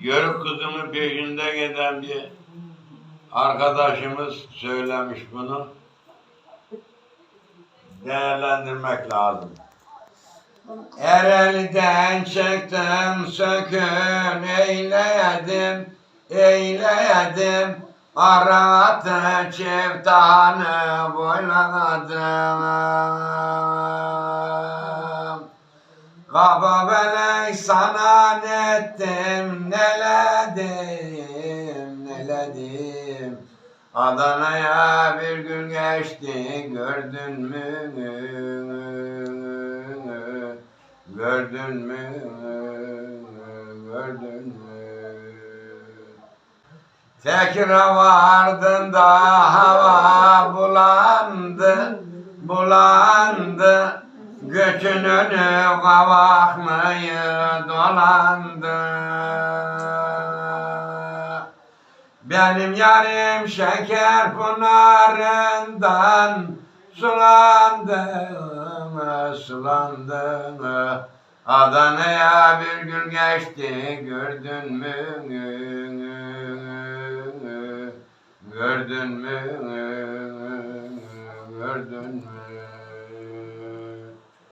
Yörük kızımın peşinde giden bir arkadaşımız söylemiş bunu. Değerlendirmek lazım. Erelden çektim sökün eyledim, eyledim. Aratı çiftanı boyladım. Kaba belek sana ne ettim, neledim, neledim. Adana'ya bir gün geçti, gördün mü? Gördün mü? Gördün mü? Tekrar vardın hava bulandı, bulandı. Göçün önü kavaklayı dolandı. Benim yarim şeker pınarından sulandı mı, sulandı mı? Adana'ya bir gün geçti gördün mü? Gördün mü? Gördün mü?